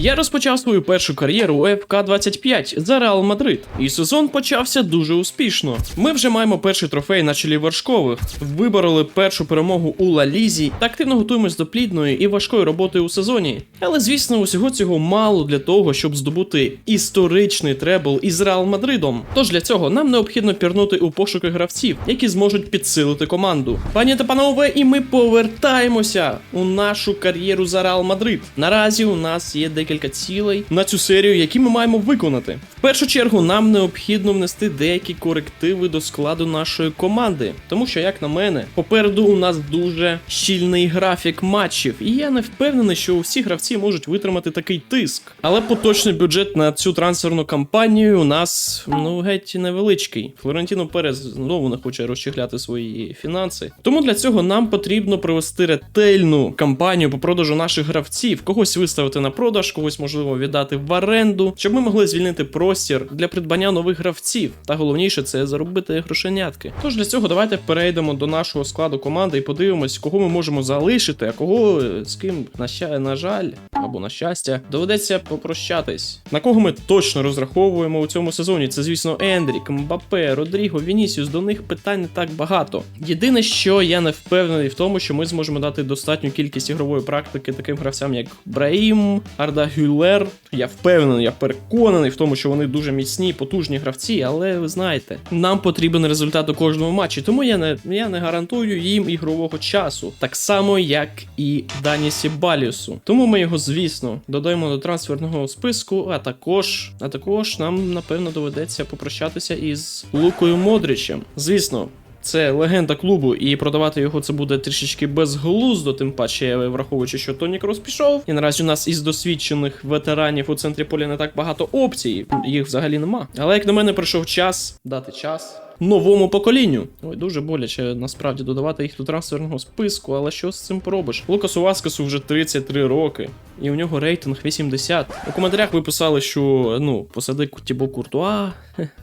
Я розпочав свою першу кар'єру у ФК 25 за Реал Мадрид, і сезон почався дуже успішно. Ми вже маємо перший трофей на чолі вершкових, вибороли першу перемогу у Ла Лізі та активно готуємось до плідної і важкої роботи у сезоні. Але звісно, усього цього мало для того, щоб здобути історичний требл із Реал Мадридом. Тож для цього нам необхідно пірнути у пошуки гравців, які зможуть підсилити команду. Пані та панове, і ми повертаємося у нашу кар'єру за Реал Мадрид. Наразі у нас є декілька цілей на цю серію, які ми маємо виконати. В першу чергу нам необхідно внести деякі корективи до складу нашої команди, тому що, як на мене, попереду у нас дуже щільний графік матчів, і я не впевнений, що усі гравці можуть витримати такий тиск. Але поточний бюджет на цю трансферну кампанію у нас ну геть невеличкий. Флорентіно Перес знову не хоче розчехляти свої фінанси. Тому для цього нам потрібно провести ретельну кампанію по продажу наших гравців, когось виставити на продаж, когось можливо віддати в оренду, щоб ми могли звільнити простір для придбання нових гравців. Та головніше це заробити грошенятки. Тож для цього давайте перейдемо до нашого складу команди і подивимось, кого ми можемо залишити, а кого е, з ким на, ща... на жаль або на щастя доведеться попрощатись. На кого ми точно розраховуємо у цьому сезоні? Це, звісно, Ендрік, Мбапе, Родріго, Вінісіус. До них питань не так багато. Єдине, що я не впевнений в тому, що ми зможемо дати достатню кількість ігрової практики таким гравцям, як Браїм, Арда Гюлер. Я впевнений, я переконаний в тому, що вони дуже міцні, потужні гравці, але ви знаєте, нам потрібен результат у кожному матчі, тому я не, я не гарантую їм ігрового часу, так само як і Дані Сібаліусу. Тому ми його, звісно, додаємо до трансферного списку, а також, а також нам напевно доведеться попрощатися із Лукою Модричем. Звісно. Це легенда клубу, і продавати його це буде трішечки безглуздо, тим паче враховуючи, що Тонік розпішов. пішов. І наразі у нас із досвідчених ветеранів у центрі поля не так багато опцій, їх взагалі нема. Але як на мене прийшов час дати час. Новому поколінню. Ой, дуже боляче насправді додавати їх до трансферного списку, але що з цим поробиш? Лукасу Васкасу вже 33 роки, і у нього рейтинг 80. У коментарях ви писали, що ну, посади Тібо Куртуа,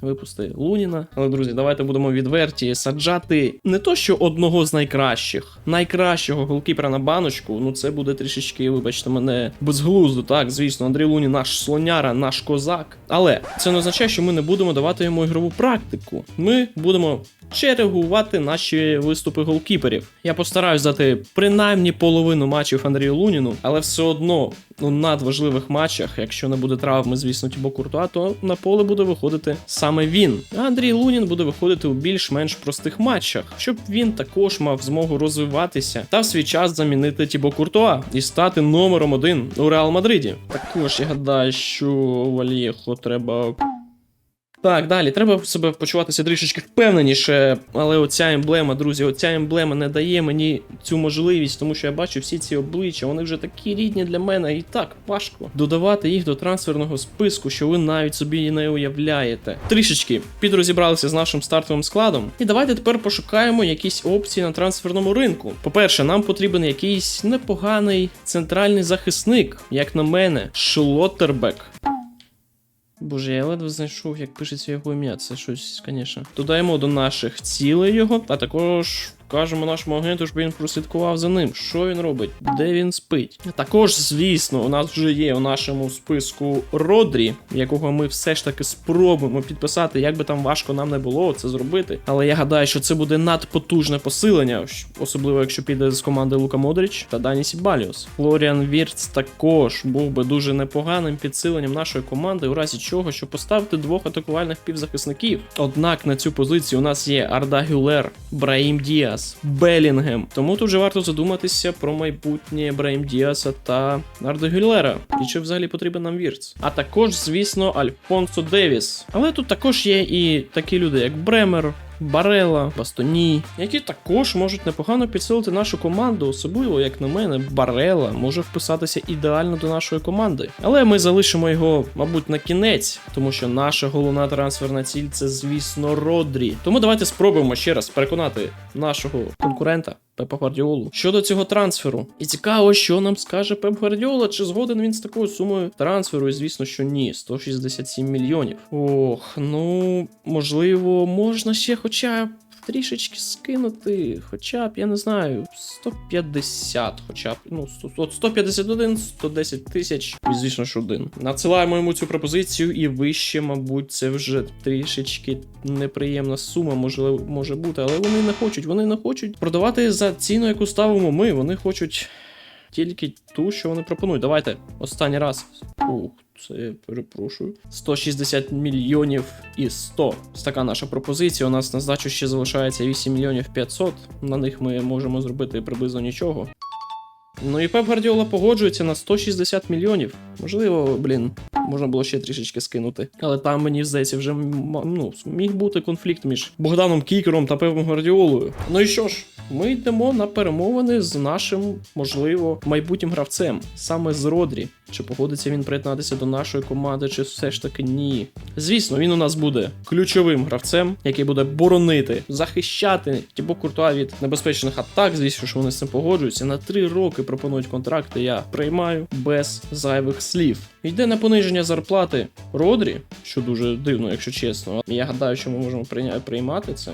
випусти Луніна. Але, друзі, давайте будемо відверті. Саджати не то, що одного з найкращих, найкращого голкіпера на баночку, ну це буде трішечки, вибачте мене, безглуздо. Так, звісно, Андрій Лунін наш слоняра, наш козак. Але це не означає, що ми не будемо давати йому ігрову практику. Ми будемо чергувати наші виступи голкіперів. Я постараюсь дати принаймні половину матчів Андрію Луніну, але все одно у надважливих матчах, якщо не буде травми, звісно, Тібо Куртуа, то на поле буде виходити саме він. А Андрій Лунін буде виходити у більш-менш простих матчах, щоб він також мав змогу розвиватися та в свій час замінити Тібо Куртуа і стати номером один у Реал Мадриді. Також я гадаю, що Вальєхо треба так, далі, треба себе почуватися трішечки впевненіше, але оця емблема, друзі, оця емблема не дає мені цю можливість, тому що я бачу всі ці обличчя, вони вже такі рідні для мене, і так важко додавати їх до трансферного списку, що ви навіть собі не уявляєте. Трішечки підрозібралися з нашим стартовим складом. І давайте тепер пошукаємо якісь опції на трансферному ринку. По-перше, нам потрібен якийсь непоганий центральний захисник, як на мене, Шлоттербек. Боже, я ледве знайшов, як пишеться його ім'я. Це щось, звісно. Додаємо до наших цілей його, а також кажемо нашому агенту, щоб він прослідкував за ним. Що він робить? Де він спить? Також, звісно, у нас вже є у нашому списку Родрі, якого ми все ж таки спробуємо підписати, як би там важко нам не було це зробити. Але я гадаю, що це буде надпотужне посилення, особливо якщо піде з команди Лука Модрич та Дані Сібаліус. Флоріан Вірц також був би дуже непоганим підсиленням нашої команди, у разі чого, щоб поставити двох атакувальних півзахисників. Однак на цю позицію у нас є Арда Гюлер, Браїм Діас, Белінгем. Тому тут вже варто задуматися про майбутнє Брайм Діаса та Нардо Гюлера. І чи взагалі потрібен нам Вірц. А також, звісно, Альфонсо Девіс. Але тут також є і такі люди, як Бремер. Барела, Бастоні, які також можуть непогано підсилити нашу команду, особливо, як на мене, Барела може вписатися ідеально до нашої команди. Але ми залишимо його, мабуть, на кінець, тому що наша головна трансферна ціль це, звісно, Родрі. Тому давайте спробуємо ще раз переконати нашого конкурента. Пепа Гвардіолу щодо цього трансферу. І цікаво, що нам скаже Пеп Гвардіола, чи згоден він з такою сумою трансферу, і звісно, що ні, 167 мільйонів. Ох, ну можливо, можна ще хоча трішечки скинути, хоча б, я не знаю, 150, хоча б, ну, 100, от 151, 110 тисяч, і звісно ж один. Надсилаємо йому цю пропозицію, і вище, мабуть, це вже трішечки неприємна сума, можливо, може бути, але вони не хочуть, вони не хочуть продавати за ціну, яку ставимо ми, вони хочуть тільки ту, що вони пропонують. Давайте останній раз. Ух, це я перепрошую. 160 мільйонів і 100. Ось така наша пропозиція. У нас на здачу ще залишається 8 мільйонів 500. На них ми можемо зробити приблизно нічого. Ну і Пеп Гвардіола погоджується на 160 мільйонів. Можливо, блін, можна було ще трішечки скинути. Але там, мені здається, вже ну, міг бути конфлікт між Богданом Кікером та Пепом Гвардіолою. Ну і що ж, ми йдемо на перемовини з нашим, можливо, майбутнім гравцем, саме з Родрі. Чи погодиться він приєднатися до нашої команди, чи все ж таки ні. Звісно, він у нас буде ключовим гравцем, який буде боронити, захищати Тібо Куртуа від небезпечних атак. Звісно, що вони з цим погоджуються. На три роки пропонують контракти. Я приймаю без зайвих слів. Йде на пониження зарплати Родрі, що дуже дивно, якщо чесно. Я гадаю, що ми можемо приймати це.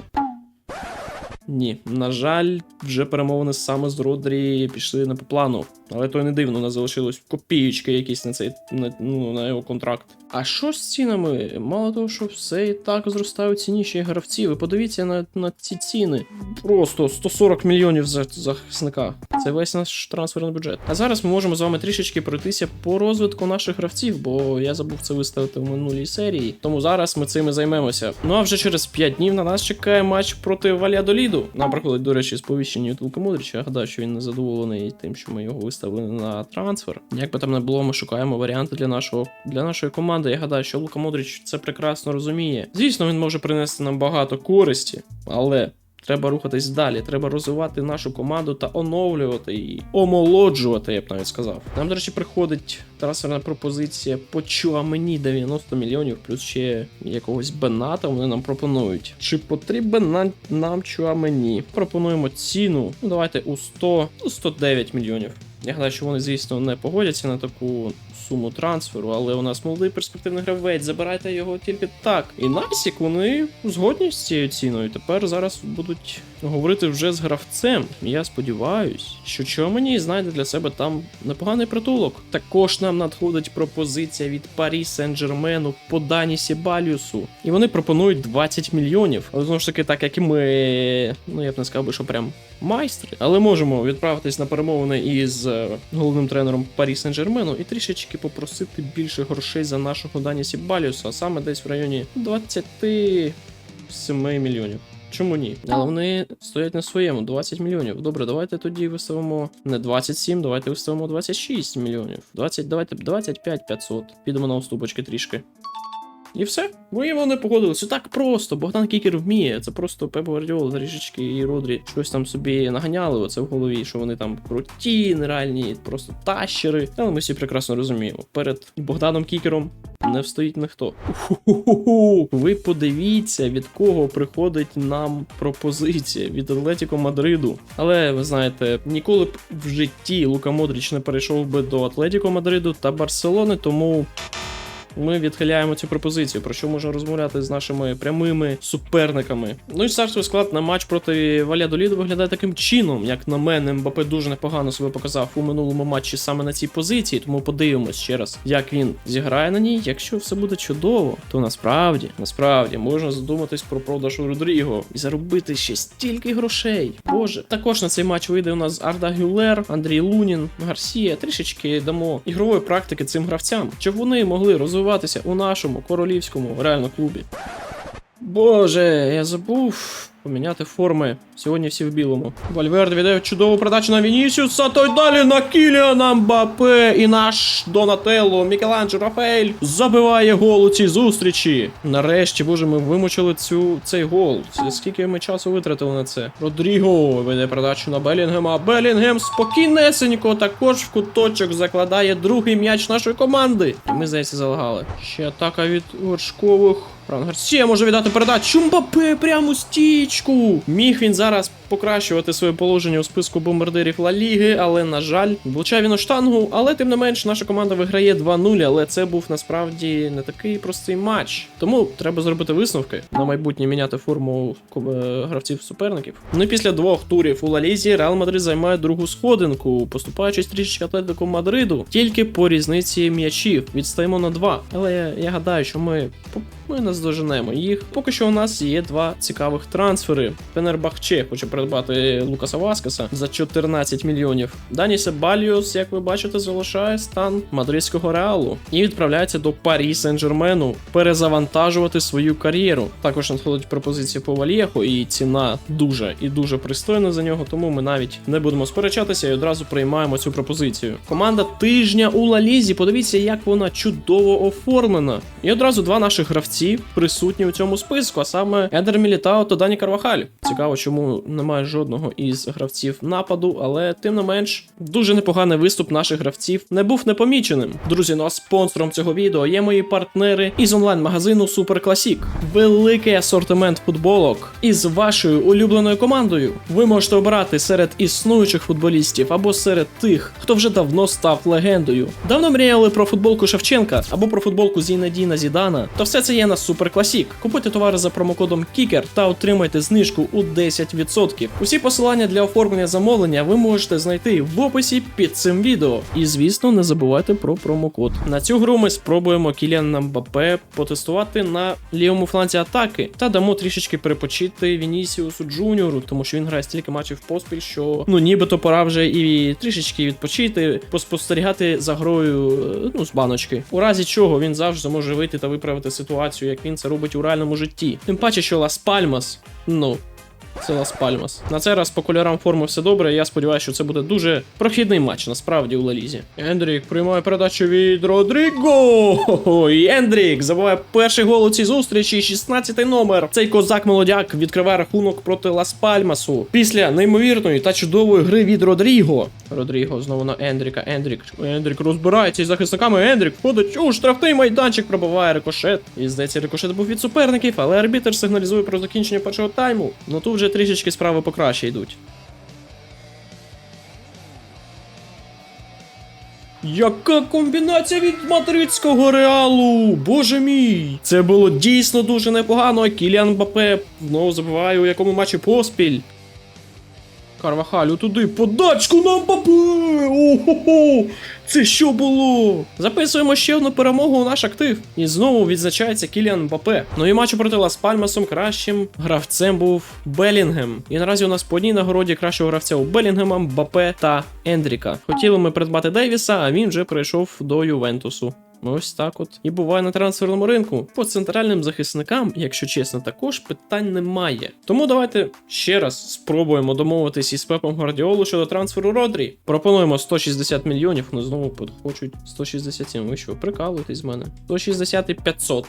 Ні, на жаль, вже перемовини саме з Родрі пішли не по плану. Але то й не дивно, у нас залишилось копієчки якісь на цей на, ну, на його контракт. А що з цінами? Мало того, що все і так зростає у ціні гравці. Ви подивіться на, на ці ціни. Просто 140 мільйонів за захисника. Це весь наш трансферний бюджет. А зараз ми можемо з вами трішечки пройтися по розвитку наших гравців, бо я забув це виставити в минулій серії. Тому зараз ми цим і займемося. Ну а вже через 5 днів на нас чекає матч проти Валядоліду. Приходить, до речі, сповіщення від Мудрича. Я гадаю, що він не задоволений тим, що ми його виставили на трансфер. Як би там не було, ми шукаємо варіанти для нашого для нашої команди. Я гадаю, що Лука Модрич це прекрасно розуміє. Звісно, він може принести нам багато користі, але. Треба рухатись далі, треба розвивати нашу команду та оновлювати її, омолоджувати, я б навіть сказав. Нам, до речі, приходить трансферна пропозиція по Чуамені 90 мільйонів, плюс ще якогось Бената вони нам пропонують. Чи потрібен нам, нам Чуамені? Пропонуємо ціну. Ну давайте у 100, ну, 109 мільйонів. Я гадаю, що вони, звісно, не погодяться на таку суму трансферу, але у нас молодий перспективний гравець, забирайте його тільки так. І Насік вони згодні з цією ціною. Тепер зараз будуть говорити вже з гравцем. Я сподіваюсь, що Чомені знайде для себе там непоганий притулок. Також нам надходить пропозиція від Парі Сен-Джермену по Дані Сібаліусу. І вони пропонують 20 мільйонів. Але знову ж таки, так як і ми, ну я б не сказав би, що прям майстри, але можемо відправитись на перемовини із е, головним тренером Парі Сен-Жермену і трішечки попросити більше грошей за нашого Дані Сібаліуса, а саме десь в районі 27 мільйонів. Чому ні? Але вони стоять на своєму 20 мільйонів. Добре, давайте тоді виставимо не 27, давайте виставимо 26 мільйонів. 20, давайте 25 500. Підемо на уступочки трішки. І все. Ми вони погодилися. Так просто. Богдан Кікер вміє. Це просто Пеп Гвардіол, трішечки і Родрі щось там собі наганяли. Оце в голові, що вони там круті, нереальні, просто тащери. Але ми всі прекрасно розуміємо. Перед Богданом Кікером не встоїть ніхто. Ви подивіться, від кого приходить нам пропозиція від Атлетіко Мадриду. Але ви знаєте, ніколи б в житті Лука Модріч не перейшов би до Атлетіко Мадриду та Барселони, тому. Ми відхиляємо цю пропозицію, про що можна розмовляти з нашими прямими суперниками. Ну і стартовий склад на матч проти Валядоліду виглядає таким чином, як на мене, Мбапе дуже непогано себе показав у минулому матчі саме на цій позиції, тому подивимось ще раз, як він зіграє на ній. Якщо все буде чудово, то насправді, насправді можна задуматись про продаж Родріго і заробити ще стільки грошей. Боже, також на цей матч вийде у нас Арда Гюлер, Андрій Лунін, Гарсія. Трішечки дамо ігрової практики цим гравцям, щоб вони могли розвиватися у нашому королівському реально клубі. Боже, я забув поміняти форми. Сьогодні всі в білому. Вальверде віддає чудову передачу на Вінісіуса, то й далі на Кіліана Мбапе. І наш Донателло Мікеланджо Рафаель забиває гол у цій зустрічі. Нарешті, боже, ми вимучили цю, цей гол. Скільки ми часу витратили на це? Родріго веде передачу на Белінгема. Белінгем спокійнесенько також в куточок закладає другий м'яч нашої команди. І ми, здається, залагали. Ще атака від вершкових. Фран Гарсія може віддати передачу. Мбапе прямо стічку. Міг він зараз покращувати своє положення у списку бомбардирів Ла Ліги, але на жаль, влучає він у штангу. Але тим не менш, наша команда виграє 2-0, але це був насправді не такий простий матч. Тому треба зробити висновки на майбутнє міняти форму е, гравців суперників. Ну і після двох турів у Ла Лізі Реал Мадрид займає другу сходинку, поступаючись трішечки Атлетику Мадриду, тільки по різниці м'ячів. Відстаємо на два. Але я, гадаю, що ми, ми наздоженемо їх. Поки що у нас є два цікавих трансфери. Фенербахче хоче придбати Лукаса Васкеса за 14 мільйонів. Дані Себальйос, як ви бачите, залишає стан мадридського реалу і відправляється до Парі Сен-Жермену перезавантажувати свою кар'єру. Також надходить пропозиція по Вальєху, і ціна дуже і дуже пристойна за нього, тому ми навіть не будемо сперечатися і одразу приймаємо цю пропозицію. Команда тижня у Лалізі. Подивіться, як вона чудово оформлена. І одразу два наших гравці присутні у цьому списку, а саме Едер Мілітао та Дані Карвахаль. Цікаво, чому немає жодного із гравців нападу, але тим не менш дуже непоганий виступ наших гравців не був непоміченим. Друзі, ну а спонсором цього відео є мої партнери із онлайн-магазину Super Classic. Великий асортимент футболок із вашою улюбленою командою. Ви можете обирати серед існуючих футболістів або серед тих, хто вже давно став легендою. Давно мріяли про футболку Шевченка або про футболку Зінедіна Зідана. То все це є на Super Classic. Купуйте товари за промокодом KICKER та отримайте знижку у 10%. Усі посилання для оформлення замовлення ви можете знайти в описі під цим відео. І звісно, не забувайте про промокод. На цю гру ми спробуємо Кіліана Мбапе потестувати на лівому фланзі атаки та дамо трішечки перепочити Вінісіусу Джуніору, тому що він грає стільки матчів поспіль, що ну нібито пора вже і трішечки відпочити, поспостерігати за грою е, ну з баночки. У разі чого він завжди зможе вийти та виправити ситуацію, як він це робить у реальному житті. Тим паче, що Лас Пальмас, ну. Це Лас Пальмас. На цей раз по кольорам форми все добре. Я сподіваюся, що це буде дуже прохідний матч, насправді у Лалізі. Ендрік приймає передачу від Родріго. І Ендрік забуває перший гол у цій зустрічі. 16-й номер. Цей козак молодяк відкриває рахунок проти Лас Пальмасу. Після неймовірної та чудової гри від Родріго. Родріго знову на Ендріка. Ендрік. Ендрік розбирається із захисниками. Ендрік входить у штрафний майданчик, пробиває рикошет. І здається, рикошет був від суперників, але арбітер сигналізує про закінчення першого тайму. Ну тут вже трішечки справи покраще йдуть. Яка комбінація від мадридського реалу? Боже мій! Це було дійсно дуже непогано. Кіліан Бапе знову забиває у якому матчі поспіль. Карвахалю туди подачку на Мбапе! Ого! Це що було? Записуємо ще одну перемогу у наш актив. І знову відзначається Кіліан Мбапе. Ну і матчу проти Лас Пальмасом кращим гравцем був Белінгем. І наразі у нас по одній нагороді кращого гравця у Белінгема, Мбапе та Ендріка. Хотіли ми придбати Дейвіса, а він вже прийшов до Ювентусу. Ось так от. І буває на трансферному ринку. По центральним захисникам, якщо чесно, також питань немає. Тому давайте ще раз спробуємо домовитись із Пепом Гвардіолу щодо трансферу Родрі. Пропонуємо 160 мільйонів, ну знову хочуть 167. Ви що, прикалуєтесь з мене? 160 і 500.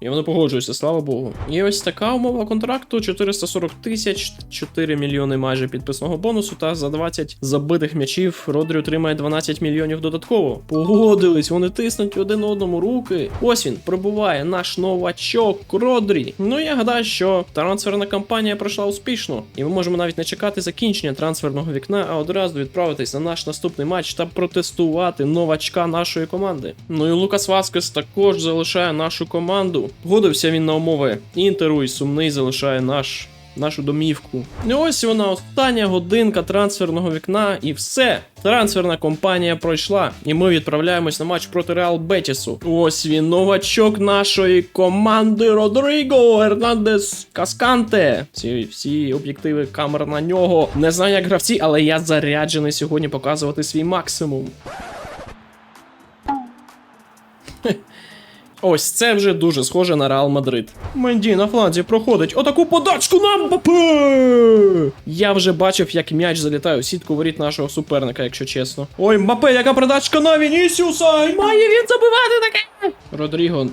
Я не погоджуюся, слава Богу. І ось така умова контракту: 440 тисяч, 4 мільйони майже підписного бонусу. Та за 20 забитих м'ячів Родрі отримає 12 мільйонів додатково. Погодились, вони тиснуть один одному руки. Ось він прибуває наш новачок Родрі. Ну я гадаю, що трансферна кампанія пройшла успішно, і ми можемо навіть не чекати закінчення трансферного вікна, а одразу відправитись на наш наступний матч та протестувати новачка нашої команди. Ну і Лукас Васкес також залишає нашу команду. Погодився він на умови інтеру і сумний залишає наш. Нашу домівку. І ось вона остання годинка трансферного вікна, і все. Трансферна компанія пройшла, і ми відправляємось на матч проти Реал Бетісу. Ось він, новачок нашої команди Родріго Ернандес Касканте. Всі, всі об'єктиви камер на нього. Не знаю, як гравці, але я заряджений сьогодні показувати свій максимум. Ось це вже дуже схоже на Реал Мадрид. Менді на фланзі проходить отаку подачку на Мбапе! Я вже бачив, як м'яч залітає у сітку воріт нашого суперника, якщо чесно. Ой, Мбапе, яка передачка на Вінісіуса! Має він забивати таке! Родріго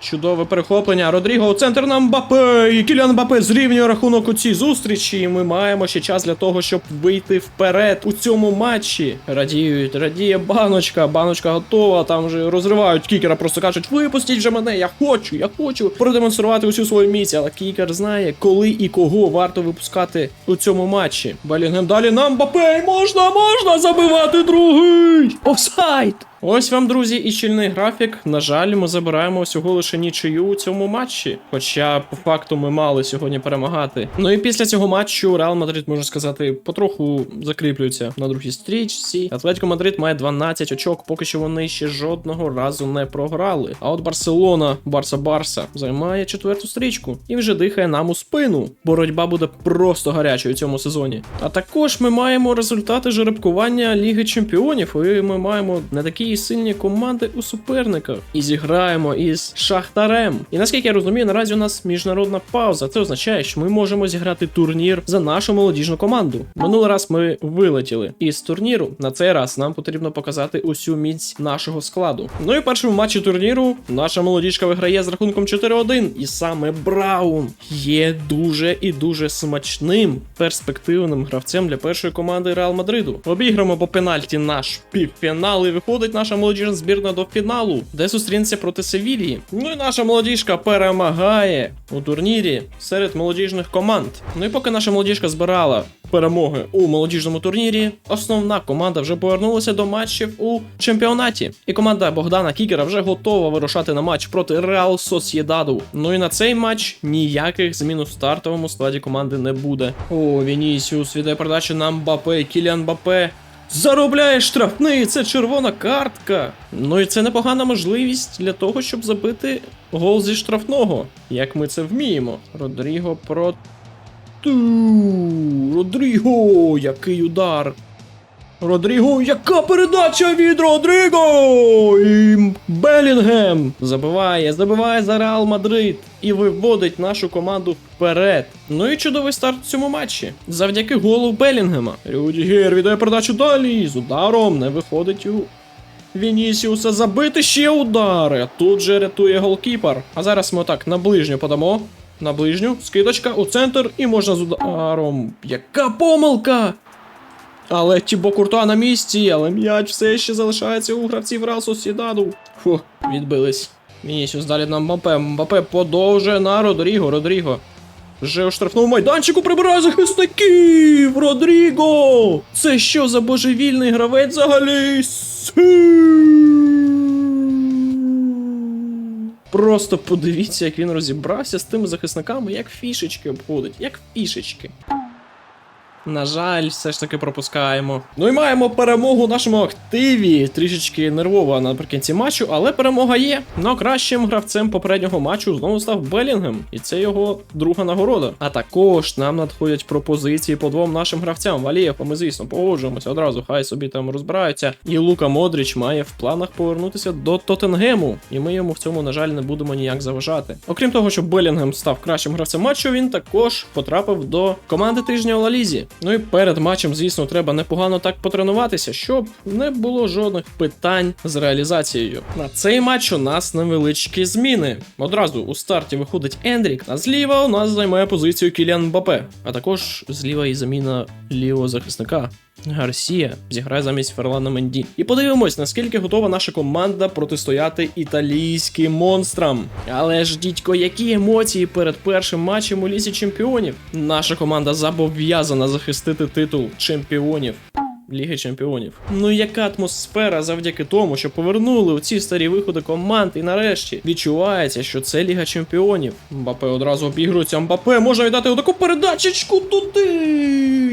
Чудове перехоплення. Родріго у центр на Мбапе. І Кіліан Мбапе зрівнює рахунок у цій зустрічі. І ми маємо ще час для того, щоб вийти вперед у цьому матчі. Радіють, радіє баночка. Баночка готова. Там вже розривають кікера, просто кажуть: випустіть вже мене, я хочу, я хочу продемонструвати усю свою міць. Але кікер знає, коли і кого варто випускати у цьому матчі. Белінгем далі на Мбапе. Можна, можна забивати другий. Офсайд! Ось вам, друзі, і щільний графік. На жаль, ми забираємо всього лише нічию у цьому матчі. Хоча, по факту, ми мали сьогодні перемагати. Ну і після цього матчу Реал Мадрид, можна сказати, потроху закріплюється на другій стрічці. Атлетико Мадрид має 12 очок, поки що вони ще жодного разу не програли. А от Барселона, Барса Барса, займає четверту стрічку і вже дихає нам у спину. Боротьба буде просто гарячою цьому сезоні. А також ми маємо результати жеребкування Ліги Чемпіонів, і ми маємо не такі сильні команди у суперниках. І зіграємо із Шахтарем. І наскільки я розумію, наразі у нас міжнародна пауза. Це означає, що ми можемо зіграти турнір за нашу молодіжну команду. Минулий раз ми вилетіли із турніру. На цей раз нам потрібно показати усю міць нашого складу. Ну і в першому матчі турніру наша молодіжка виграє з рахунком 4-1. І саме Браун є дуже і дуже смачним перспективним гравцем для першої команди Реал Мадриду. Обіграємо по пенальті наш півфінал і виходить наша молодіжна збірна до фіналу, де зустрінеться проти Севілії. Ну і наша молодіжка перемагає у турнірі серед молодіжних команд. Ну і поки наша молодіжка збирала перемоги у молодіжному турнірі, основна команда вже повернулася до матчів у чемпіонаті. І команда Богдана Кікера вже готова вирушати на матч проти Реал Сосєдаду. Ну і на цей матч ніяких змін у стартовому складі команди не буде. О, Вінісіус віддає передачу на Мбапе, Кіліан Мбапе. Заробляє штрафний, це червона картка. Ну і це непогана можливість для того, щоб забити гол зі штрафного, як ми це вміємо. Родріго про. Ту, Родріго, який удар. Родріго, яка передача від Родріго! І Белінгем забиває, забиває за Реал Мадрид і виводить нашу команду вперед. Ну і чудовий старт у цьому матчі. Завдяки голу Белінгема. Рюдігер віддає передачу далі. З ударом не виходить у Вінісіуса забити ще удари. Тут же рятує голкіпер. А зараз ми отак на ближню подамо. На ближню, скидочка у центр і можна з ударом. Яка помилка! Але Тібо Куртуа на місці, але м'яч все ще залишається у гравців Реал Сосідаду. Фу, відбились. Вінісіус далі на Мбапе. Мбапе подовжує на Родріго. Родріго. Вже у штрафному майданчику прибирає захисників! Родріго! Це що за божевільний гравець взагалі? Просто подивіться, як він розібрався з тими захисниками, як фішечки обходить, як фішечки. На жаль, все ж таки пропускаємо. Ну і маємо перемогу нашому активі. Трішечки нервова наприкінці матчу, але перемога є. Ну кращим гравцем попереднього матчу знову став Белінгем, і це його друга нагорода. А також нам надходять пропозиції по двом нашим гравцям. Валієв, ми звісно погоджуємося одразу, хай собі там розбираються. І Лука Модріч має в планах повернутися до Тоттенгему, і ми йому в цьому, на жаль, не будемо ніяк заважати. Окрім того, що Белінгем став кращим гравцем матчу, він також потрапив до команди тижня у Лалізі. Ну і перед матчем, звісно, треба непогано так потренуватися, щоб не було жодних питань з реалізацією. На цей матч у нас невеличкі зміни. Одразу у старті виходить Ендрік, а зліва у нас займає позицію Кіліан Мбапе. А також зліва і заміна лівого захисника. Гарсія зіграє замість Ферлана Менді. І подивимось, наскільки готова наша команда протистояти італійським монстрам. Але ж, дідько, які емоції перед першим матчем у лісі чемпіонів? Наша команда зобов'язана захистити титул чемпіонів. Ліги Чемпіонів. Ну яка атмосфера завдяки тому, що повернули у ці старі виходи команд, і нарешті відчувається, що це Ліга Чемпіонів. Мбапе одразу обігрується. Мбапе може віддати отаку передачечку туди.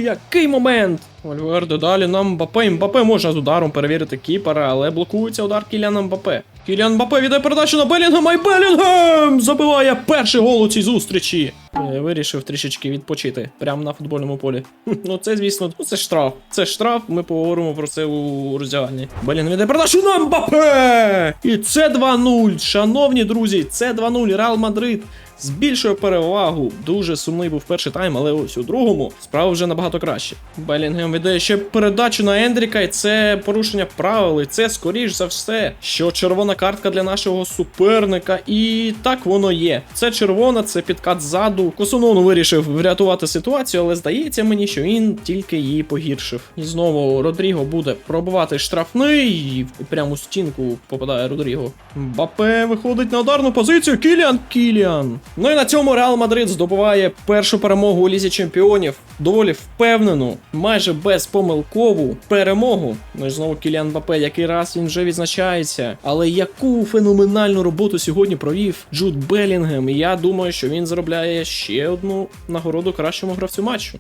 Який момент? Вальверде далі нам Мбапе. Мбапе може з ударом перевірити кіпера, але блокується удар Кіляна Мбапе. Кіліан Мбапе віддає передачу на Белінгема і Белінгем забиває перший гол у цій зустрічі. Е, Вирішив трішечки відпочити прямо на футбольному полі. Ну це, звісно, ну це штраф. Це штраф, ми поговоримо про це у роздягальні. Белінгем віддає передачу на Мбапе! І це 2-0. Шановні друзі, це 2-0. Реал Мадрид збільшує перевагу. Дуже сумний був перший тайм, але ось у другому справа вже набагато краще. Белінгем веде ще передачу на Ендріка, і це порушення правил. І це скоріш за все, що червона картка для нашого суперника. І так воно є. Це червона, це підкат ззаду. Косунон вирішив врятувати ситуацію, але здається мені, що він тільки її погіршив. І знову Родріго буде пробувати штрафний, і прямо стінку попадає Родріго. Бапе виходить на ударну позицію. Кіліан Кіліан. Ну і на цьому Реал Мадрид здобуває першу перемогу у Лізі Чемпіонів. Доволі впевнену, майже безпомилкову перемогу. Ну і знову Кіліан Бапе, який раз він вже відзначається. Але яку феноменальну роботу сьогодні провів Джуд Белінгем. І я думаю, що він заробляє ще одну нагороду кращому гравцю матчу.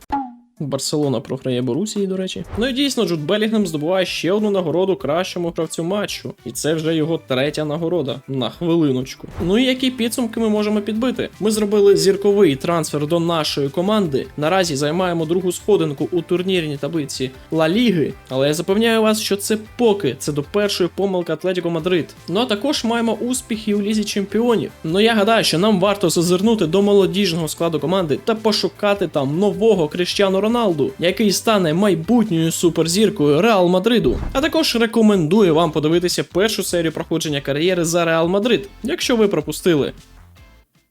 Барселона програє Борусії, до речі. Ну і дійсно, Джуд Белінгем здобуває ще одну нагороду кращому гравцю матчу. І це вже його третя нагорода на хвилиночку. Ну і які підсумки ми можемо підбити? Ми зробили зірковий трансфер до нашої команди. Наразі займаємо другу сходинку у турнірній таблиці Ла Ліги. Але я запевняю вас, що це поки це до першої помилки Атлетіко Мадрид. Ну а також маємо успіхи у лізі чемпіонів. Ну я гадаю, що нам варто зазирнути до молодіжного складу команди та пошукати там нового Кріштіану Роналду, який стане майбутньою суперзіркою Реал Мадриду. А також рекомендую вам подивитися першу серію проходження кар'єри за Реал Мадрид, якщо ви пропустили.